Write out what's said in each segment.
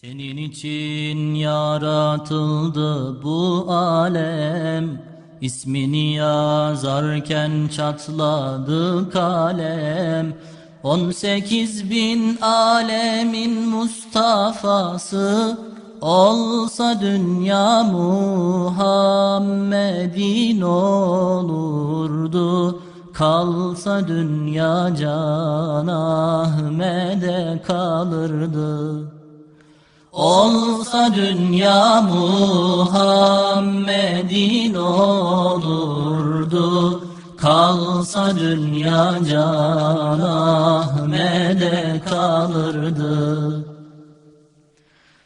Senin için yaratıldı bu alem. İsmini yazarken çatladı kalem. On sekiz bin alemin Mustafa'sı Olsa dünya Muhammed'in olurdu. Kalsa dünya Can Ahmet'e kalırdı Olsa dünya Muhammed'in olurdu. Kalsa dünya Can Ahmet'e kalırdı.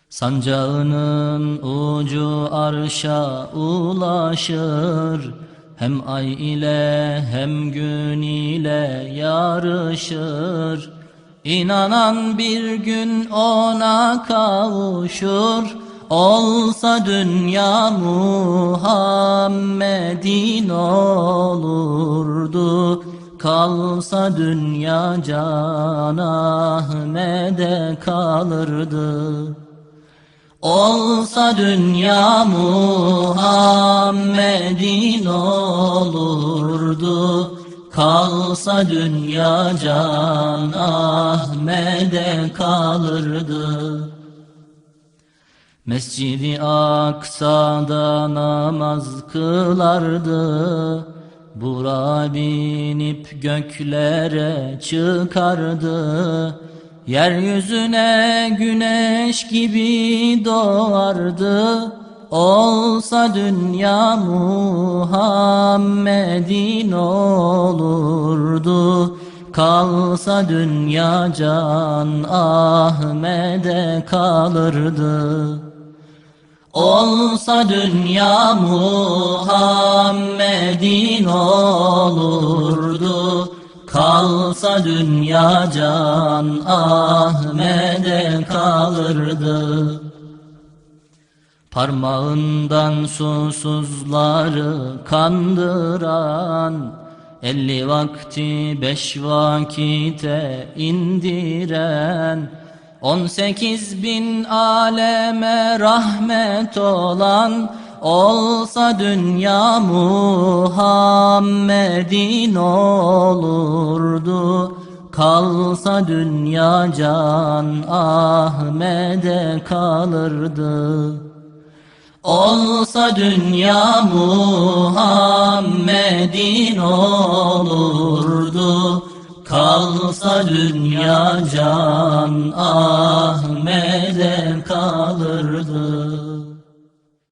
Sancağının ucu arşa ulaşır. Hem ay ile hem gün ile yarışır İnanan bir gün ona kavuşur Olsa dünya Muhammed'in olurdu. Kalsa dünya Can Ahmet'e kalırdı. Olsa dünya Muhammed'in olurdu Kalsa dünya Can Ahmet'e kalırdı. Mescidi Aksa'da namaz kılardı. Bura binip göklere çıkardı. Yeryüzüne güneş gibi doğardı Olsa dünya Muhammed'in olurdu. Kalsa dünya Can Ahmet'e kalırdı. Olsa dünya Muhammed'in olurdu. Kalsa dünya Can Ahmet'e kalırdı Parmağından susuzları kandıran Elli vakti beş vakite indiren On sekiz bin aleme rahmet olan Olsa dünya Muhammed'in olurdu. Kalsa dünya Can Ahmet'e kalırdı Olsa dünya Muhammed'in olurdu. Kalsa dünya Can Ahmet'e